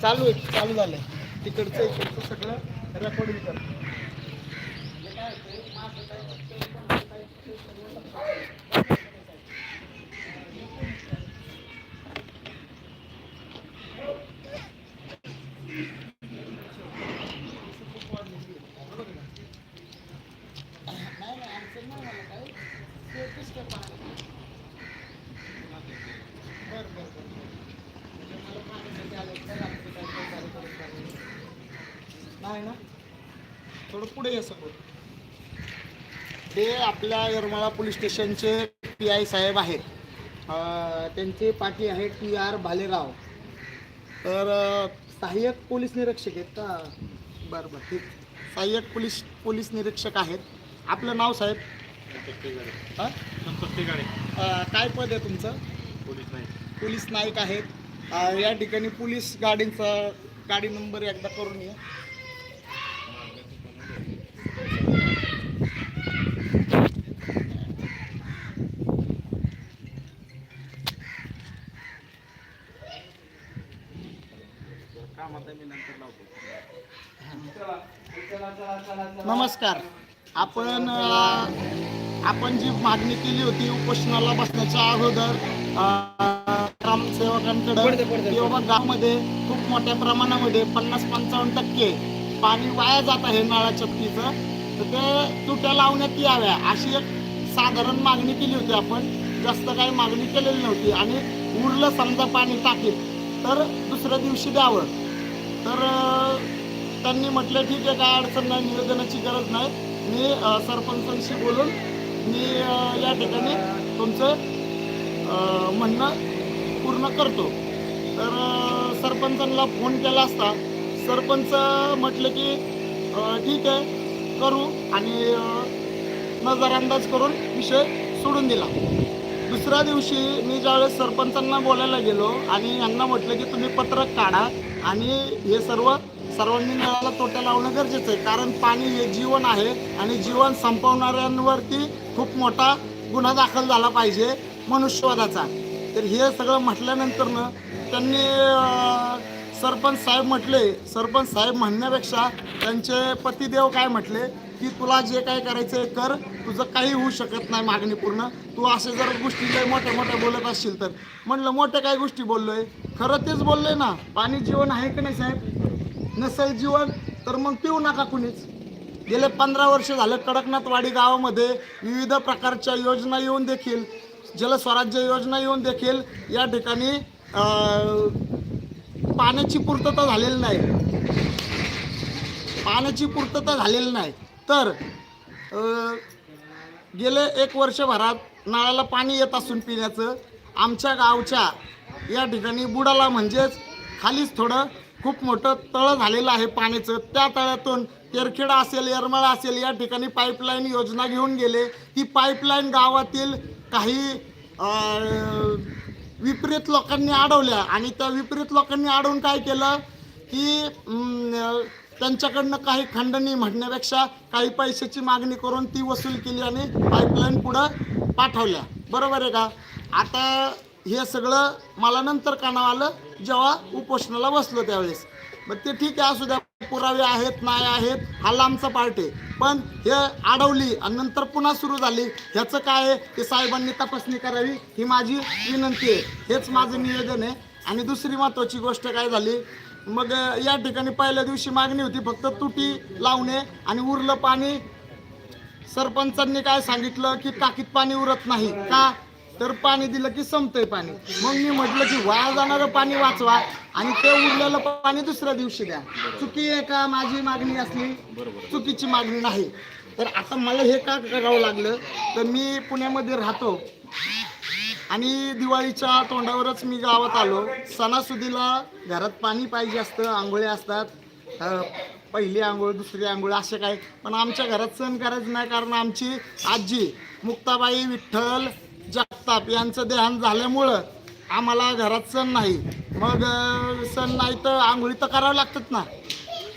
चालू आहे चालू झालंय. तिकडचं इकडचं सगळं रेकॉर्डिंग कर नाही ना? थोडं पुढे ये समोर ते आपल्या येरमाळा पोलीस स्टेशनचे पी आय साहेब आहेत. अं, त्यांचे पाठी आहेत टी आर भालेराव. तर सहाय्यक पोलीस निरीक्षक आहेत का? बरं बरं ठीक. सहाय्यक पोलीस पोलीस निरीक्षक आहेत. आपलं नाव साहेब? हां? अं, काय पद आहे तुमचं? पोलीस नाईक आहेत. अं, या ठिकाणी पोलीस गाडींचा गाडी नंबर एकदा करून या. नमस्कार. आपण आपण जी मागणी केली होती उपोषणाला बसण्याच्या अगोदर ग्रामसेवकांकडे की बाबा गावामध्ये खूप मोठ्या प्रमाणामध्ये पन्नास पंचावन्न टक्के पाणी वाया जात आहे नळाच्या चपकीचं तर ते तुट्या लावण्यात याव्या अशी एक साधारण मागणी केली होती आपण. जास्त काही मागणी केलेली नव्हती आणि उरलं समजा पाणी टाकीत तर दुसऱ्या दिवशी द्यावं. तर त्यांनी म्हटलं ठीक आहे काय अडचण नाही निवेदनाची गरज नाही. मी सरपंचांशी बोलून मी या ठिकाणी तुमचं म्हणणं पूर्ण करतो. तर सरपंचांना फोन केला असता. सरपंच म्हटलं की ठीक आहे करू आणि नजरअंदाज करून विषय सोडून दिला. दुसऱ्या दिवशी मी ज्यावेळेस सरपंचांना बोलायला गेलो आणि यांना म्हटलं की तुम्ही पत्रक काढा आणि हे सर्व सर्वांनी नळाला तोट्या लावणं गरजेचं आहे. कारण पाणी हे जीवन आहे आणि जीवन संपवणाऱ्यांवरती खूप मोठा गुन्हा दाखल झाला पाहिजे मनुष्यवादाचा. तर हे सगळं म्हटल्यानंतरनं त्यांनी सरपंच साहेब म्हटले सरपंच साहेब म्हणण्यापेक्षा त्यांचे पतिदेव काय म्हटले की तुला जे काय करायचं कर तुझं काही होऊ शकत नाही मागणी पूर्ण. तू असे जर गोष्टी लय मोठ्या मोठ्या बोलत असशील तर. म्हणलं मोठ्या काय गोष्टी बोललोय? खरं तेच बोललोय ना. पाणी जीवन आहे की नाही साहेब? नसेल जीवन तर मग पिऊ नका कुणीच. गेले पंधरा वर्ष झालं कडकनाथवाडी गावामध्ये विविध प्रकारच्या योजना येऊन देखील जलस्वराज्य योजना येऊन देखील या ठिकाणी पाण्याची पूर्तता झालेली नाही. पाण्याची पूर्तता झालेली नाही. तर गेले एक वर्षभरात नळाला पाणी येत असून पिण्याचं आमच्या गावच्या या ठिकाणी बुडाला म्हणजेच खालीच थोडं खूप मोठं तळं झालेलं आहे पाण्याचं. त्या तळ्यातून तेरखेडा असेल येरमळा असेल या ठिकाणी पाईपलाईन योजना घेऊन गेले. ती पाईपलाईन गावातील काही विपरीत लोकांनी अडवल्या. आणि त्या विपरीत लोकांनी अडवून काय केलं? की त्यांच्याकडनं काही खंडणी म्हणण्यापेक्षा काही पैशाची मागणी करून ती वसूल केली आणि पाईपलाईन पुढं पाठवल्या. बरोबर आहे का? आता हे सगळं मला नंतर कानाव आलं जेव्हा उपोषणाला बसलो त्यावेळेस. मग ते ठीक आहे असू द्या. पुरावे आहेत नाही आहेत हा लांबचा पार्ट आहे. पण हे अडवली आणि नंतर पुन्हा सुरू झाली ह्याचं काय आहे? ते साहेबांनी तपासणी करावी ही माझी विनंती आहे. हेच माझं निवेदन आहे. आणि दुसरी महत्त्वाची गोष्ट काय झाली? मग या ठिकाणी पहिल्या दिवशी मागणी होती फक्त तुटी लावणे आणि उरलं पाणी. सरपंचांनी काय सांगितलं? की टाकीत पाणी उरत नाही. का? तर पाणी दिलं की संपतंय पाणी. मग मी म्हटलं की वाया जाणारं पाणी वाचवा आणि ते उरलेलं पाणी दुसऱ्या दिवशी द्या. चुकी आहे का माझी मागणी असली चुकीची मागणी नाही. तर आता मला हे का करावं लागलं? तर मी पुण्यामध्ये राहतो आणि दिवाळीच्या तोंडावरच मी गावात आलो. सणासुदीला घरात पाणी पाहिजे असतं आंघोळ्या असतात. पहिली आंघोळ दुसरी आंघोळ असे काय पण आमच्या घरात सण करायचं नाही कारण आमची आजी मुक्ताबाई विठ्ठल जगताप यांचं देहान झाल्यामुळं आम्हाला घरात सण नाही. मग सण नाही तर आंघोळी तर करावं लागतात ना.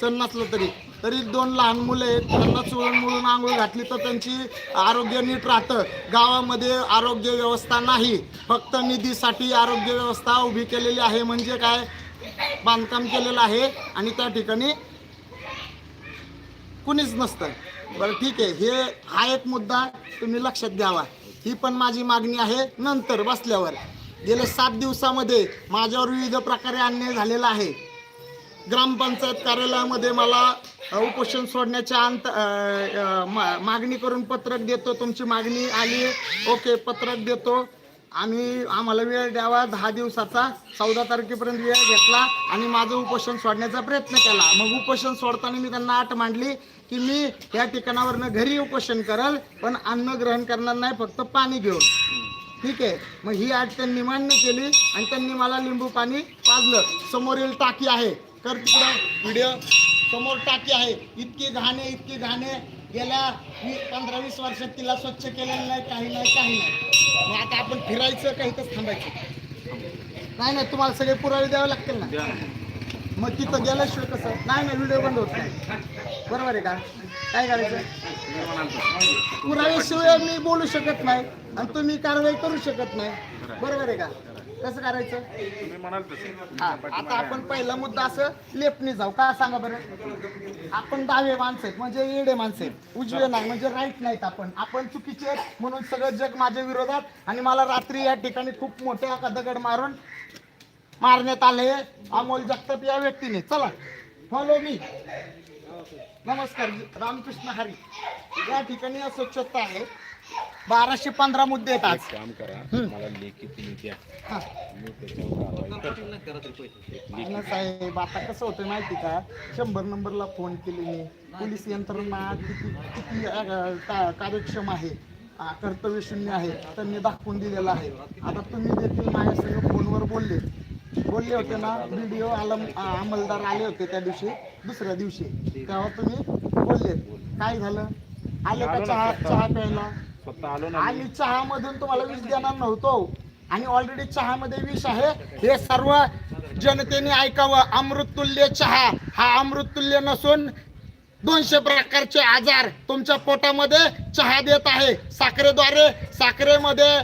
सण नसलं तरी. तरी दोन लहान मुले आहेत त्यांना चोळून मुळून आंघोळ घातली तर त्यांची आरोग्य नीट राहतं. गावामध्ये आरोग्य व्यवस्था नाही. फक्त निधीसाठी आरोग्य व्यवस्था उभी केलेली आहे. म्हणजे काय? बांधकाम केलेलं आहे आणि त्या ठिकाणी कुणीच नसतं. बरं ठीक आहे. हे हा एक मुद्दा तुम्ही लक्षात घ्यावा. ही पण माझी मागणी आहे नंतर बसल्यावर. गेल्या सात दिवसामध्ये माझ्यावर विविध प्रकारे अन्याय झालेला आहे. ग्रामपंचायत कार्यालयामध्ये मला उपोषण सोडण्याच्या अंत मा- मागणी करून पत्रक देतो तुमची मागणी आली ओके पत्रक देतो. आम्ही आम्हाला वेळ द्यावा दहा दिवसाचा चौदा तारखेपर्यंत वेळ घेतला आणि माझं उपोषण सोडण्याचा प्रयत्न केला. मग उपोषण सोडताना मी त्यांना आठ मांडली की मी या ठिकाणावरनं घरी उपोषण करल पण अन्न ग्रहण करणार नाही फक्त पाणी घेऊन. ठीक आहे? मग ही आठ त्यांनी मान्य केली आणि त्यांनी मला लिंबू पाणी पाजलं. समोरील टाकी आहे. कर तिकडं व्हिडिओ समोर टाकी आहे. इतकी घाणे इतकी घाणे. गेल्या वीस पंधरा वीस वर्षात तिला स्वच्छ केलेलं नाही काही नाही काही नाही. मग आता आपण फिरायचं काही तर थांबायचं. नाही नाही तुम्हाला सगळे पुरावे द्यावे लागतील ना. मग तिथं गेल्याशिवाय कसं? नाही नाही व्हिडिओ बंद होत. नाही बरोबर आहे का? काय करायचं? पुराव्याशिवाय मी बोलू शकत नाही आणि तुम्ही कारवाई करू शकत नाही. बरोबर आहे का? कसं करायचं? हा, आता आपण पहिला मुद्दा असं लेफ्टनी जाऊ. का सांगा बरं? आपण डावे माणसं आहेत म्हणजे येडे माणसं आहेत. उजवे नाही म्हणजे राईट नाहीत आपण. आपण चुकीचे आहेत म्हणून सगळं जग माझ्या विरोधात आणि मला रात्री या ठिकाणी खूप मोठ्या एका दगड मारून मारण्यात आले. अमोल जगताप या व्यक्तीने. चला फॉलो मी नमस्कार रामकृष्ण हरी. या ठिकाणी अस्वच्छता आहे. बाराशे पंधरा मुद्दे आहेत आज. काम करा. मला लेखी तुम्ही द्या. हा. मी त्याच्यावर कारवाई करतो. नाही ना साहेब आता कसं होतं माहिती का? शंभर नंबरला फोन केले मी. पोलीस यंत्रणा किती किती अं, का- कार्यक्षम आहे. कर्तव्य शून्य आहे. त्यांनी दाखवून दिलेलं आहे. आता तुम्ही देखील माझ्यासंग फोनवर बोलले. बोलले होते ना व्हिडिओ आलम अंमलदार आले होते त्या दिवशी दुसऱ्या दिवशी. तेव्हा तुम्ही बोलले काय झालं? आले का चहा चहा प्यायला? आणि चहा मधून तुम्हाला विष देणार नव्हतो. आणि ऑलरेडी चहामध्ये विष आहे. हे सर्व जनतेने ऐकावं. अमृततुल्य चहा हा अमृततुल्य नसून दोनशे प्रकारचे आजार तुमच्या पोटामध्ये चहा देत आहे. साखरेद्वारे साखरेमध्ये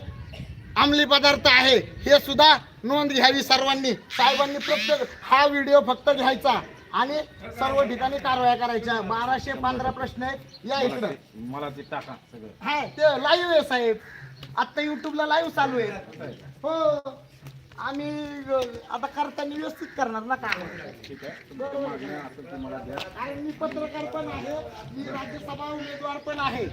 अंमली पदार्थ आहे. हे सुद्धा नोंद घ्यावी सर्वांनी. साहेबांनी प्रत्येक हा व्हिडिओ फक्त घ्यायचा आणि सर्व ठिकाणी कारवाया करायच्या. बाराशे पंधरा प्रश्न आहेत. या इकडं. मला ते टाका सगळं. हा ते लाईव्ह आहे साहेब. आता युट्यूबला लाईव्ह चालू आहे. हो. आम्ही आता करताना व्यवस्थित करणार ना काम. ठीक आहे. आणि मी पत्रकार पण आहे. मी राज्यसभा उमेदवार पण आहे.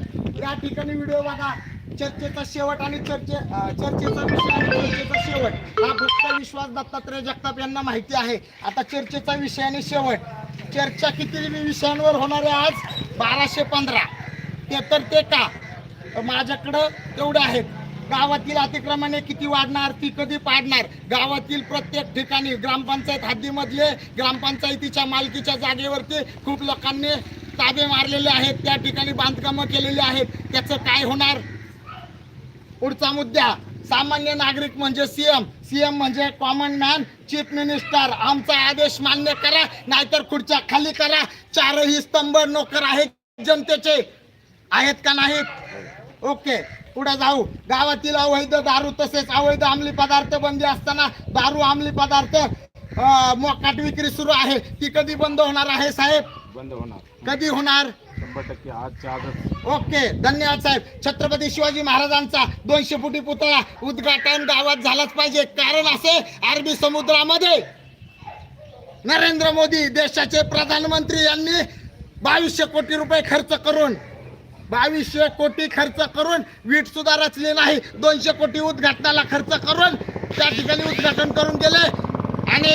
या ठिकाणी व्हिडिओ बघा. चर्चेचा शेवट आणि चर्चे चर्चेचा विषय आणि चर्चेचा शेवट. हा भक्त विश्वास दत्तात्रय जगताप यांना माहिती आहे. आता चर्चेचा विषय आणि शेवट. चर्चा किती विषयांवर होणार आहे आज? बाराशे पंधरा. ते तर ते का? माझ्याकडं तेवढे आहेत. गावातील अतिक्रमणे किती वाढणार ती कधी पाडणार? गावातील प्रत्येक ठिकाणी ग्रामपंचायत हद्दीमधले ग्रामपंचायतीच्या मालकीच्या जागेवरती खूप लोकांनी ताबे मारलेले आहेत. त्या ठिकाणी बांधकामं केलेली आहेत. त्याचं काय होणार? पुढचा मुद्दा सामान्य नागरिक म्हणजे सीएम सीएम म्हणजे कॉमन मॅन चीफ मिनिस्टर आमचा आदेश मान्य करा नाहीतर खुर्च्या खाली करा. चारही स्तंभ नोकर आहेत जनतेचे. आहेत का नाहीत? ओके पुढे जाऊ. गावातील अवैध दारू तसेच अवैध अंमली पदार्थ बंदी असताना दारू अंमली पदार्थ मोकाट विक्री सुरू आहे. ती कधी बंद होणार आहे साहेब? बंद होणार. कधी होणार? शंभर टक्के आजच्या आजच. ओके धन्यवाद साहेब. छत्रपती शिवाजी महाराजांचा दोनशे फुटी पुतळा उद्घाटन गावात झालाच पाहिजे. कारण असे अरबी समुद्रामध्ये नरेंद्र मोदी देशाचे प्रधानमंत्री यांनी बावीसशे कोटी रुपये खर्च करून बावीसशे कोटी खर्च करून वीट सुद्धा रचली नाही. दोनशे कोटी उद्घाटनाला खर्च करून त्या ठिकाणी उद्घाटन करून गेले आणि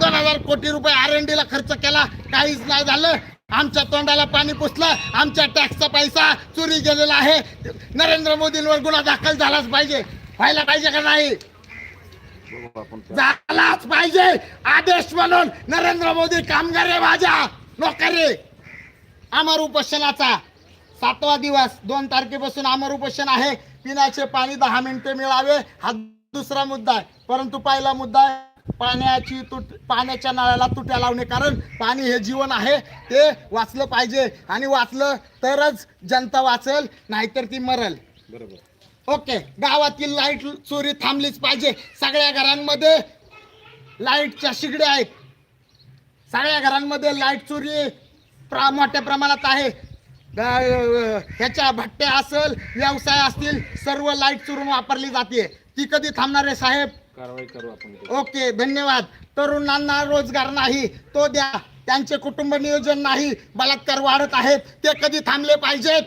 दोन हजार कोटी रुपये आर एन ला खर्च केला. काहीच नाही झालं. आमच्या तोंडाला पाणी पुसलं आमच्या टॅक्सचा पैसा चोरी गेलेला आहे. नरेंद्र मोदींवर गुन्हा दाखल झालाच पाहिजे. व्हायला पाहिजे का नाही? झालाच पाहिजे. आदेश म्हणून नरेंद्र मोदी कामगार माझ्या. नोकरी. अमर उपोषणाचा. सातवा दिवस दोन तारखेपासून अमर उपोषण आहे. पिण्याचे पाणी दहा मिनिटे मिळावे. हा दुसरा मुद्दा आहे. परंतु पहिला मुद्दा आहे पाण्याची तुट पाण्याच्या नळाला तुट्या लावणे कारण पाणी हे जीवन आहे ते वाचलं पाहिजे. आणि वाचलं तरच जनता वाचल नाहीतर ती मरल. बरोबर. ओके गावातील लाइट चोरी थांबलीच पाहिजे. सगळ्या घरांमध्ये लाईटच्या शिगड्या आहेत. सगळ्या घरांमध्ये लाइट चोरी प्रा मोठ्या प्रमाणात आहे. ह्याच्या भट्ट्या असेल व्यवसाय असतील सर्व लाइट चोरून वापरली जाते. ती कधी थांबणार आहे साहेब? कारवाई करू आपण. ओके धन्यवाद. तरुणांना रोजगार नाही तो द्या. त्यांचे कुटुंब नियोजन नाही बलात्कार वाढत आहेत ते कधी थांबले पाहिजेत?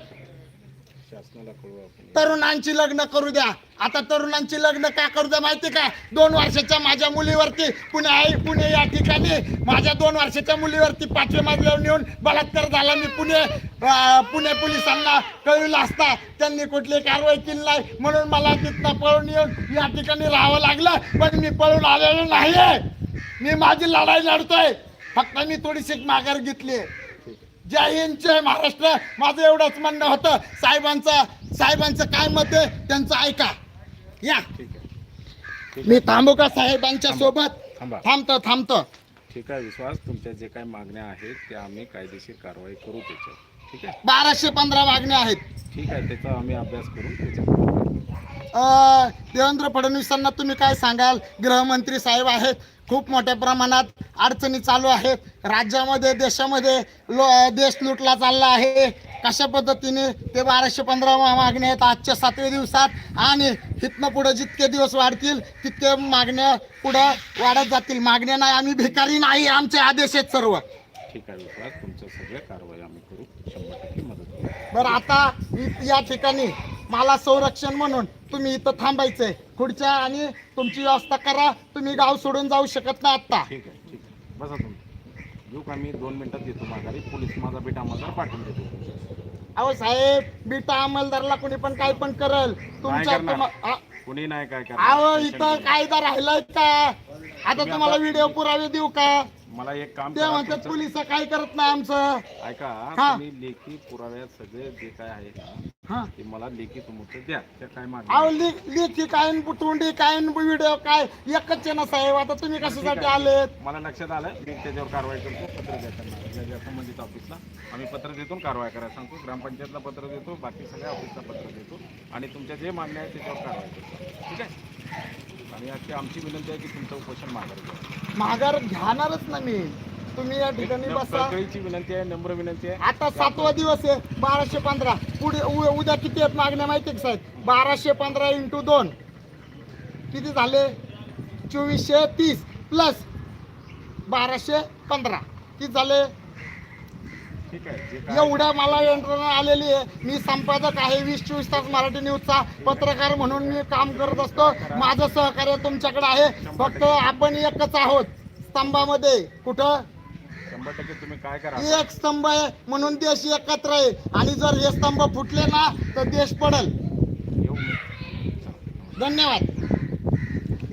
शासनाला आपण. तरुणांची लग्न करू द्या. आता तरुणांची लग्न का करू माहिती का? दोन वर्षाच्या माझ्या मुलीवरती पुणे आहे पुणे या ठिकाणी. माझ्या दोन वर्षाच्या मुलीवरती पाचव्या मजल्यावर नेऊन बलात्कार झाला. मी पुणे पुणे पोलिसांना कळविलं असता. त्यांनी कुठली कारवाई केली नाही. म्हणून मला तिथनं पळून येऊन या ठिकाणी राहावं लागलं. पण मी पळून आलेलो नाहीये. मी माझी लढाई लढतोय. फक्त मी थोडीशी माघार घेतली जय हिंद जय महाराष्ट्र. माझं एवढंच म्हणणं होतं. साहेबांचं साहेबांचं काय मत आहे? त्यांचं ऐका. या. ठीक आहे. ठीक मी थांबू का साहेबांच्या सोबत. थांबा. थांबतो थांबतो. ठीक आहे विश्वास तुमच्या जे काही मागण्या आहेत त्या आम्ही कायदेशीर कारवाई करू त्याच्यावर. ठीक आहे? बाराशे पंधरा मागण्या आहेत. ठीक आहे त्याचा आम्ही अभ्यास त्याच्यावर. अं, देवेंद्र फडणवीसांना तुम्ही काय सांगाल? गृहमंत्री साहेब आहेत खूप मोठ्या प्रमाणात अडचणी चालू आहेत. राज्यामध्ये देशामध्ये लो देश लुटला चालला आहे. कशा पद्धतीने ते बाराशे पंधरा मागण्या आहेत आजच्या सातव्या दिवसात आणि इथनं पुढं जितके दिवस वाढतील तितके मागण्या पुढं वाढत जातील. मागण्या नाही आम्ही भिकारी नाही आमचे आदेश आहेत सर्व. ठीक आहे विश्वास तुमच्या सगळ्या कारवाई आम्ही करू. शंभर टक्के मदत बरं आता या ठिकाणी मला संरक्षण म्हणून तुम्ही इथं थांबायचंय. खुर्च्या आणि तुमची व्यवस्था करा तुम्ही गाव सोडून जाऊ शकत नाही आत्ता. ठीक आहे ठीक आहे. बसा तुम्ही. येऊ का मी? दोन मिनिटात येतो माघारी. पोलीस माझा बेटा आम्हाला पाठवून देतो. अहो साहेब बिटा अंमलदारला कोणी पण काय पण करल. तुमच्या करणार? तुम- आ- कुणी नाही काय अहो करणार. इथं कायदा राहिलाय का? आता तुम्हाला व्हिडिओ पुरावे देऊ का? मला एक काम ते करा, म्हणतात तुमचं- पोलीस काय करत नाही आमचं. ऐका हा. तुम्ही लेखी पुराव्यात सगळे जे काय आहे ना हा. ते मला लेखी तुमचं द्या. त्या काय अहो मागणी लिख लिखी काय न तोंडी काय न व्हिडिओ काय? एकच आहे ना साहेब आता तुम्ही कशासाठी आलेत? मला लक्षात आलं मी त्याच्यावर कारवाई करतो पत्र द्या ज्या संबंधित ऑफिसला आम्ही पत्र देतो आणि कारवाई करायला सांगतो. ग्रामपंचायतला पत्र देतो बाकी सगळ्या ऑफिसला पत्र देतो. आणि तुमच्या जे मागण्या आहेत त्याच्यावर कारवाई करतो. ठीक आहे? आणि आजची आमची विनंती आहे की तुमचं उपोषण माघारी घ्या. माघार घ्यारच ना मी. तुम्ही या ठिकाणी बसा. कळकळीची विनंती आहे नम्र विनंती आहे. आता सातवा दिवस आहे बाराशे पंधरा. पुढे उ- उद्या किती आहेत मागण्या माहिती आहे का साहेब? बाराशे पंधरा इंटू दोन. किती झाले? चोवीसशे तीस प्लस बाराशे पंधरा. किती झाले? एवढ्या मला यंत्रणा आलेली आहे. मी संपादक आहे वीस चोवीस तास मराठी न्यूजचा पत्रकार म्हणून मी काम करत असतो. माझं सहकार्य तुमच्याकडे आहे. फक्त आपण एकच आहोत. स्तंभामध्ये. कुठं? शंभर टक्के तुम्ही काय करा? एक स्तंभ आहे म्हणून देश एकत्र आहे. आणि जर हे स्तंभ फुटले ना तर देश पडल. धन्यवाद.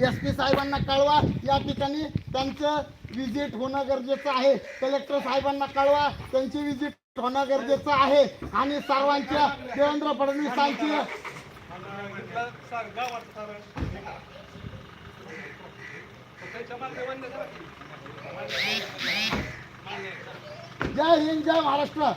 एस पी साहेबांना कळवा. या ठिकाणी त्यांचं विजिट होणं गरजेचं आहे. कलेक्टर साहेबांना कळवा त्यांची विजिट होणं गरजेचं आहे. आणि सर्वांच्या देवेंद्र फडणवीसांची जय हिंद जय महाराष्ट्र.